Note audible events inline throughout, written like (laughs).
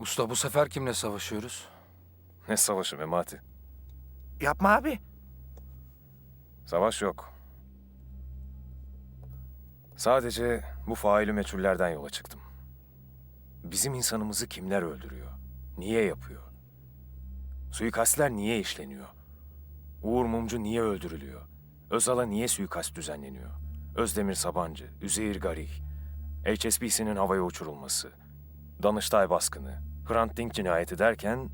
Usta bu sefer kimle savaşıyoruz? Ne savaşı Memati? Yapma abi. Savaş yok. Sadece bu faili meçhullerden yola çıktım. Bizim insanımızı kimler öldürüyor? Niye yapıyor? Suikastler niye işleniyor? Uğur Mumcu niye öldürülüyor? Özal'a niye suikast düzenleniyor? Özdemir Sabancı, Üzeyir Garih, HSBC'nin havaya uçurulması, Danıştay baskını, Hrant Dink cinayeti derken...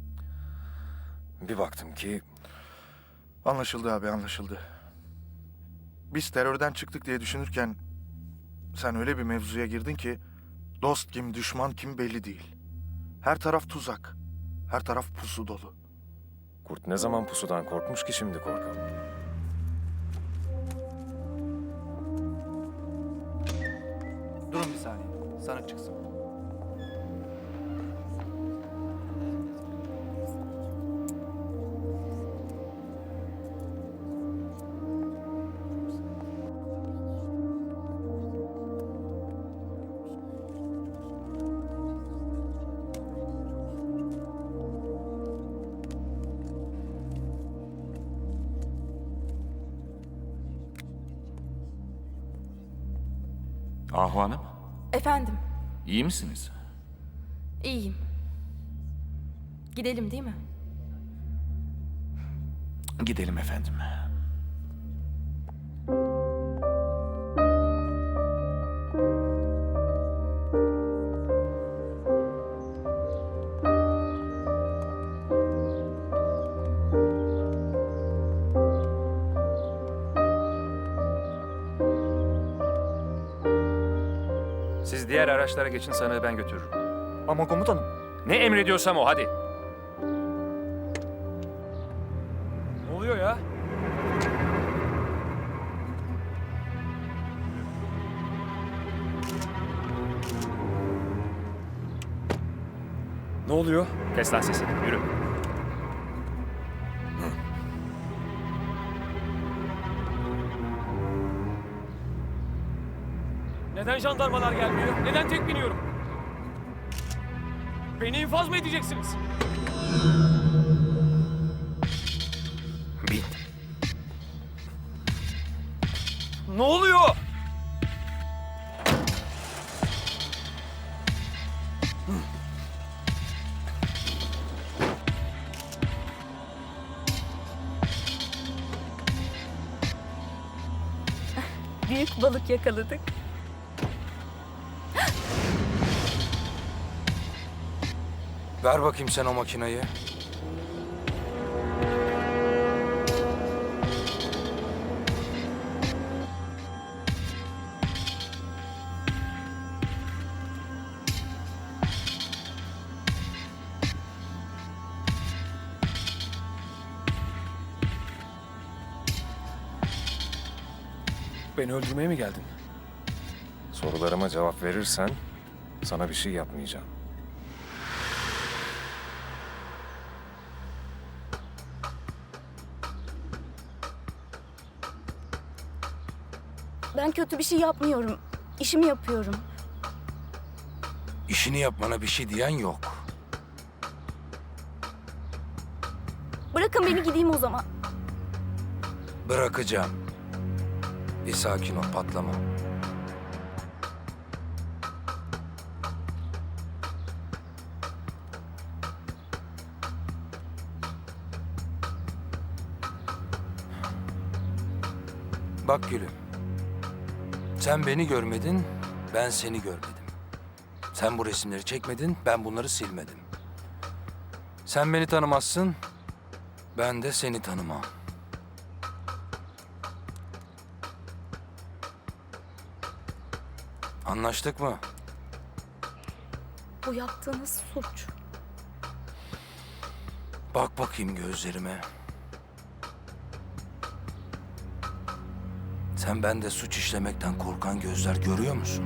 Bir baktım ki Anlaşıldı abi anlaşıldı. Biz terörden çıktık diye düşünürken sen öyle bir mevzuya girdin ki dost kim düşman kim belli değil. Her taraf tuzak. Her taraf pusu dolu. Kurt ne zaman pusudan korkmuş ki şimdi korkalım? Durun bir saniye. Sanık çıksın. Ahu Hanım, Efendim, iyi misiniz? iyiyim. Gidelim değil mi? Gidelim efendim. Siz diğer araçlara geçin sanığı ben götürürüm. Ama komutanım. Ne emrediyorsam o hadi. Ne oluyor ya? Ne oluyor? Kes lan sesini, yürü. Neden jandarmalar gelmiyor? Neden tek biniyorum? Beni infaz mı edeceksiniz? Bin. Ne oluyor? Büyük balık yakaladık. Ver bakayım sen o makinayı. Beni öldürmeye mi geldin? Sorularıma cevap verirsen sana bir şey yapmayacağım. Ben kötü bir şey yapmıyorum. İşimi yapıyorum. İşini yapmana bir şey diyen yok. Bırakın beni gideyim o zaman. Bırakacağım. Bir sakin ol patlama. Bak gülüm. Sen beni görmedin, ben seni görmedim. Sen bu resimleri çekmedin, ben bunları silmedim. Sen beni tanımazsın, ben de seni tanımam. Anlaştık mı? Bu yaptığınız suç. Bak bakayım gözlerime. Sen bende suç işlemekten korkan gözler görüyor musun?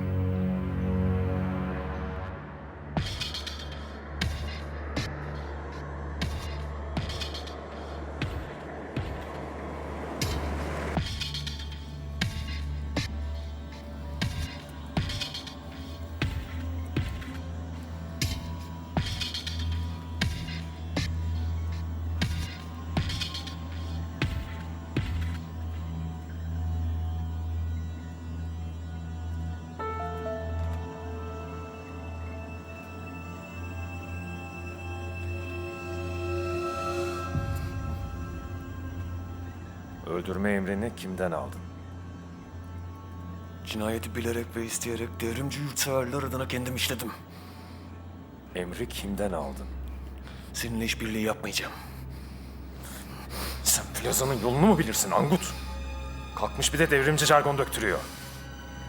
Öldürme emrini kimden aldın? Cinayeti bilerek ve isteyerek devrimci yurtseverler adına kendim işledim. Emri kimden aldın? Seninle işbirliği yapmayacağım. Sen plazanın yolunu mu bilirsin Angut? Kalkmış bir de devrimci jargon döktürüyor.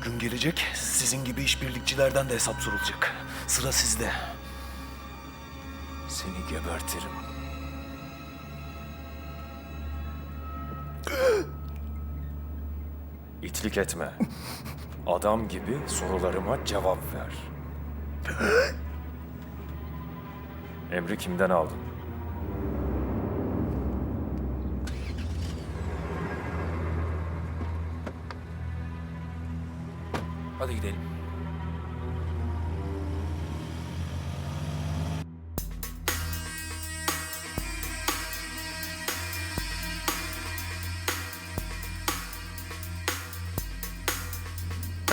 Gün gelecek, sizin gibi işbirlikçilerden de hesap sorulacak. Sıra sizde. Seni gebertirim. İtlik etme. Adam gibi sorularıma cevap ver. Emri kimden aldın? Hadi gidelim.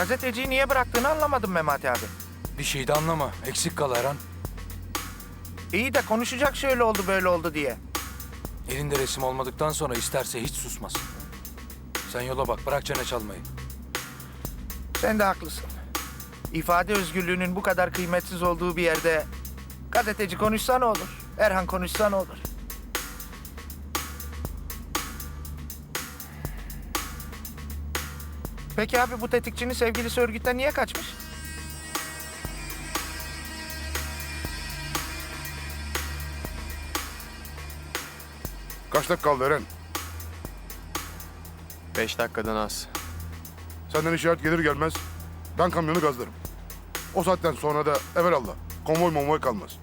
Gazeteciyi niye bıraktığını anlamadım Memati abi. Bir şey de anlama. Eksik kal Erhan. İyi de konuşacak şöyle oldu böyle oldu diye. Elinde resim olmadıktan sonra isterse hiç susmasın. Sen yola bak. Bırak çene çalmayı. Sen de haklısın. İfade özgürlüğünün bu kadar kıymetsiz olduğu bir yerde gazeteci konuşsa ne olur? Erhan konuşsa ne olur? Peki abi bu tetikçinin sevgilisi örgütten niye kaçmış? Kaç dakika kaldı Eren? Beş dakikadan az. Senden işaret gelir gelmez ben kamyonu gazlarım. O saatten sonra da evelallah konvoy monvoy kalmaz.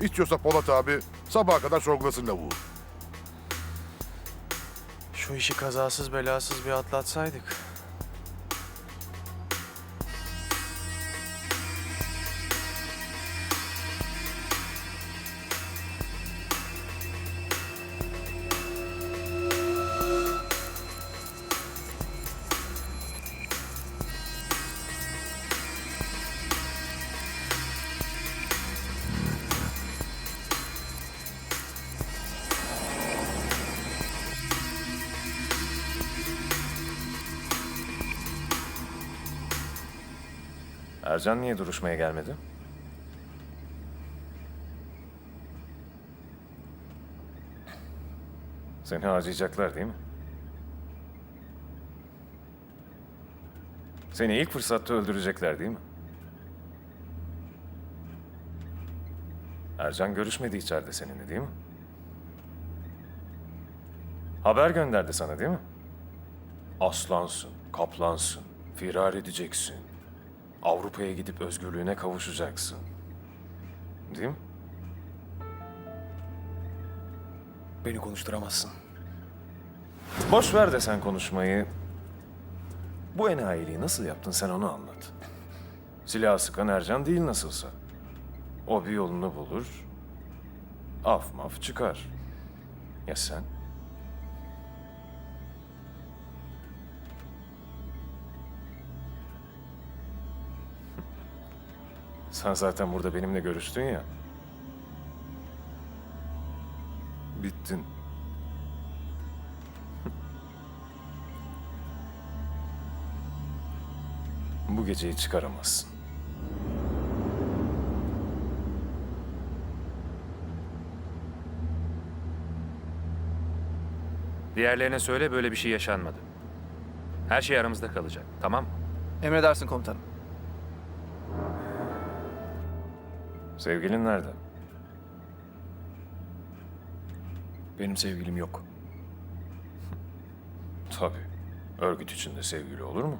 İstiyorsa Polat abi sabaha kadar sorgulasın lavuğu. Şu işi kazasız belasız bir atlatsaydık. Ercan niye duruşmaya gelmedi? Seni harcayacaklar değil mi? Seni ilk fırsatta öldürecekler değil mi? Ercan görüşmedi içeride seninle değil mi? Haber gönderdi sana değil mi? Aslansın, kaplansın, firar edeceksin. Avrupa'ya gidip özgürlüğüne kavuşacaksın. Değil mi? Beni konuşturamazsın. Boş ver de sen konuşmayı. Bu enayiliği nasıl yaptın sen onu anlat. Silah sıkan Ercan değil nasılsa. O bir yolunu bulur. Af maf çıkar. Ya sen? Sen zaten burada benimle görüştün ya. Bittin. (laughs) Bu geceyi çıkaramazsın. Diğerlerine söyle böyle bir şey yaşanmadı. Her şey aramızda kalacak. Tamam mı? Emredersin komutanım. Sevgilin nerede? Benim sevgilim yok. (laughs) Tabii. Örgüt içinde sevgili olur mu?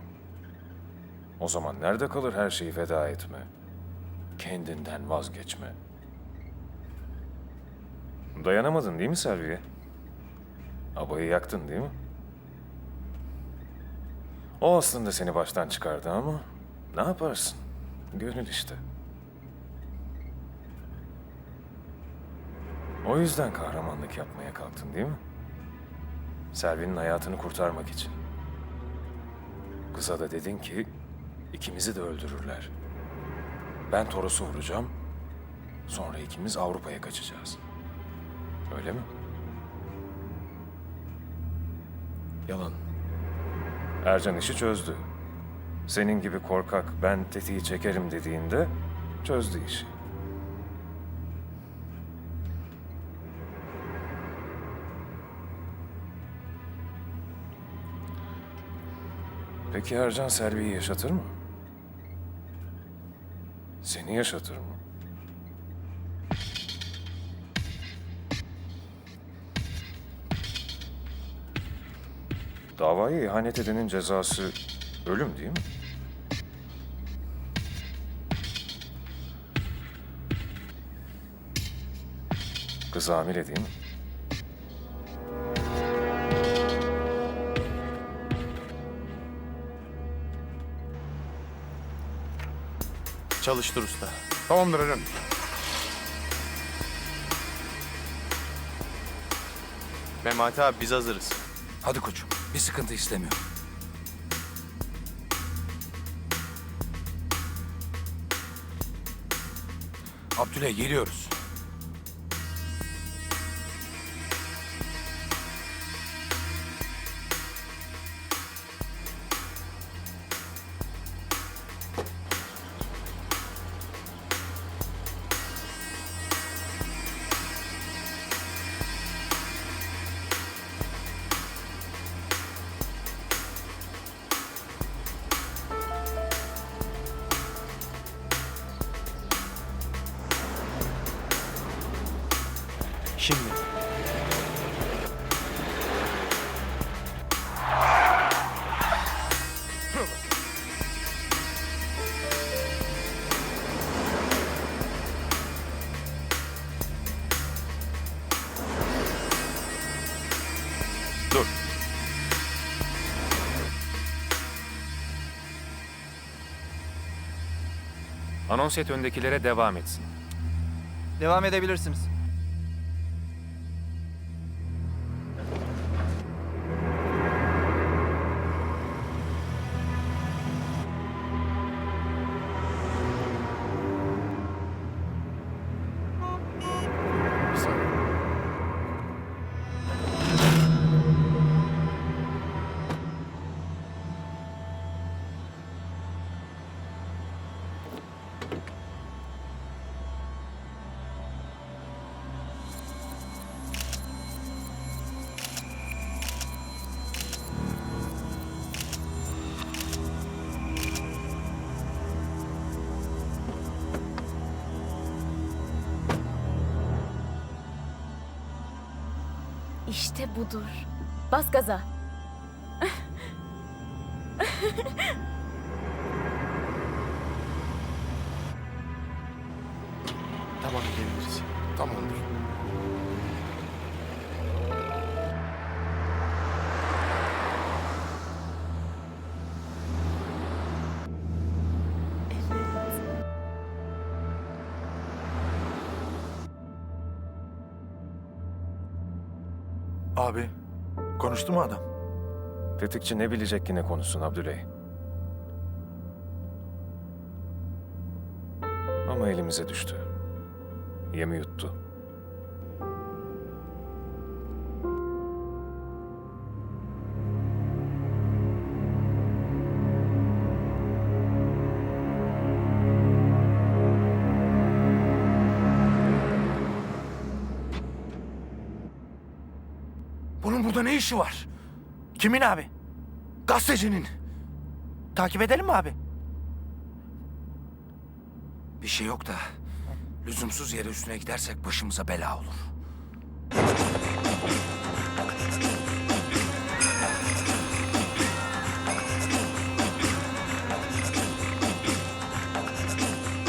O zaman nerede kalır her şeyi feda etme? Kendinden vazgeçme. Dayanamadın değil mi Selvi'ye? Abayı yaktın değil mi? O aslında seni baştan çıkardı ama ne yaparsın? Gönül işte. O yüzden kahramanlık yapmaya kalktın değil mi? Selvi'nin hayatını kurtarmak için. Kıza da dedin ki ikimizi de öldürürler. Ben Toros'u vuracağım. Sonra ikimiz Avrupa'ya kaçacağız. Öyle mi? Yalan. Ercan işi çözdü. Senin gibi korkak ben tetiği çekerim dediğinde çözdü işi. Peki Ercan Selvi'yi yaşatır mı? Seni yaşatır mı? Davaya ihanet edenin cezası ölüm değil mi? Kız hamile değil mi? Çalıştır usta. Tamamdır Eren. Memati abi biz hazırız. Hadi koçum. Bir sıkıntı istemiyorum. Abdüley geliyoruz. Şimdi. Dur. Anons et öndekilere devam etsin. Devam edebilirsiniz. İşte budur. Bas gaza. Tamam gidebiliriz. Tamamdır. Abi, konuştu mu adam? Tetikçi ne bilecek ki ne konuşsun Abdüley? Ama elimize düştü. Yemi yuttu. Bunun burada ne işi var? Kimin abi? Gazetecinin. Takip edelim mi abi? Bir şey yok da lüzumsuz yere üstüne gidersek başımıza bela olur.